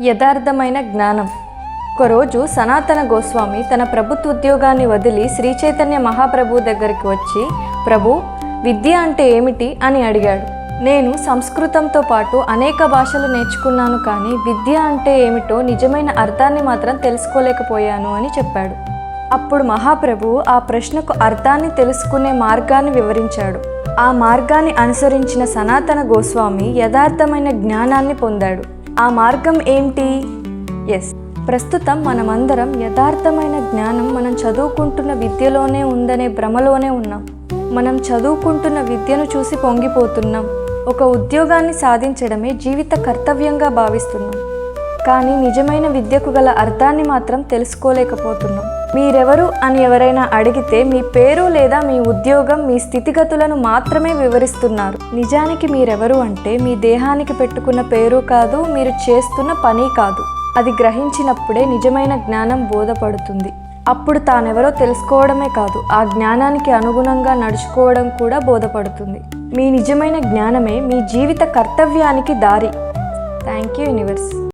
యథార్థమైన జ్ఞానం. ఒకరోజు సనాతన గోస్వామి తన ప్రభుత్వ ఉద్యోగాన్ని వదిలి శ్రీ చైతన్య మహాప్రభు దగ్గరికి వచ్చి ప్రభు విద్య అంటే ఏమిటి? అని అడిగాడు. నేను సంస్కృతంతో పాటు అనేక భాషలు నేర్చుకున్నాను కానీ విద్య అంటే ఏమిటో నిజమైన అర్థాన్ని మాత్రం తెలుసుకోలేకపోయాను అని చెప్పాడు. అప్పుడు మహాప్రభువు ఆ ప్రశ్నకు అర్థాన్ని తెలుసుకునే మార్గాన్ని వివరించాడు. ఆ మార్గాన్ని అనుసరించిన సనాతన గోస్వామి యథార్థమైన జ్ఞానాన్ని పొందాడు. ఆ మార్గం ఏంటి? ఎస్ ప్రస్తుతం మనమందరం యథార్థమైన జ్ఞానం మనం చదువుకుంటున్న విద్యలోనే ఉందనే భ్రమలోనే ఉన్నాం. మనం చదువుకుంటున్న విద్యను చూసి పొంగిపోతున్నాం. ఒక ఉద్యోగాన్ని సాధించడమే జీవిత కర్తవ్యంగా భావిస్తున్నాం. కానీ నిజమైన విద్యకు గల అర్థాన్ని మాత్రం తెలుసుకోలేకపోతున్నాం. మీరెవరు అని ఎవరైనా అడిగితే మీ పేరు లేదా మీ ఉద్యోగం మీ స్థితిగతులను మాత్రమే వివరిస్తున్నారు. నిజానికి మీరెవరు అంటే మీ దేహానికి పెట్టుకున్న పేరు కాదు మీరు చేస్తున్న పని కాదు. అది గ్రహించినప్పుడే నిజమైన జ్ఞానం బోధపడుతుంది. అప్పుడు తానెవరో తెలుసుకోవడమే కాదు ఆ జ్ఞానానికి అనుగుణంగా నడుచుకోవడం కూడా బోధపడుతుంది. మీ నిజమైన జ్ఞానమే మీ జీవిత కర్తవ్యానికి దారి. Thank you universe.